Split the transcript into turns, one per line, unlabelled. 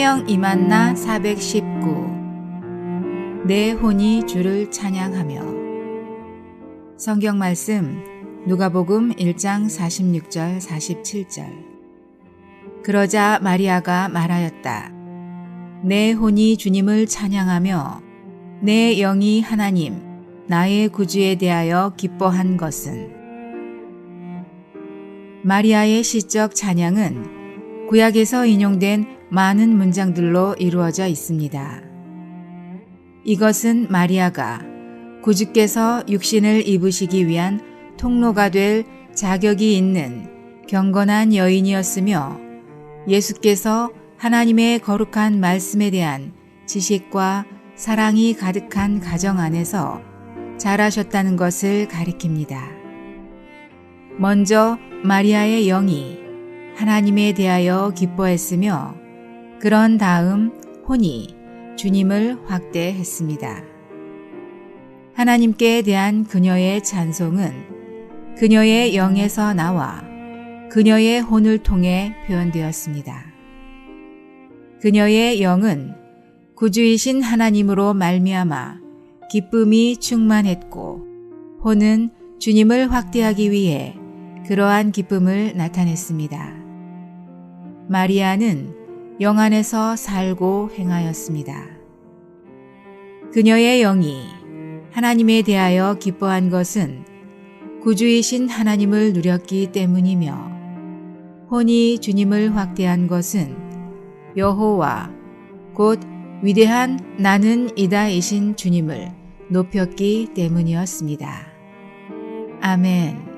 성경 이만나 419 내 혼이 주를 찬양하며. 성경 말씀 누가복음 1장 46절 47절. 그러자 마리아가 말하였다. 내 혼이 주님을 찬양하며 내 영이 하나님 나의 구주에 대하여 기뻐한 것은. 마리아의 시적 찬양은 구약에서 인용된 많은 문장들로 이루어져 있습니다. 이것은 마리아가 구주께서 육신을 입으시기 위한 통로가 될 자격이 있는 경건한 여인이었으며 예수께서 하나님의 거룩한 말씀에 대한 지식과 사랑이 가득한 가정 안에서 자라셨다는 것을 가리킵니다. 먼저 마리아의 영이 하나님에 대하여 기뻐했으며 그런 다음 혼이 주님을 확대했습니다. 하나님께 대한 그녀의 찬송은 그녀의 영에서 나와 그녀의 혼을 통해 표현되었습니다. 그녀의 영은 구주이신 하나님으로 말미암아 기쁨이 충만했고 혼은 주님을 확대하기 위해 그러한 기쁨을 나타냈습니다. 마리아는 영 안에서 살고 행하였습니다. 그녀의 영이 하나님에 대하여 기뻐한 것은 구주이신 하나님을 누렸기 때문이며 혼이 주님을 확대한 것은 여호와 곧 위대한 나는 이다이신 주님을 높였기 때문이었습니다. 아멘.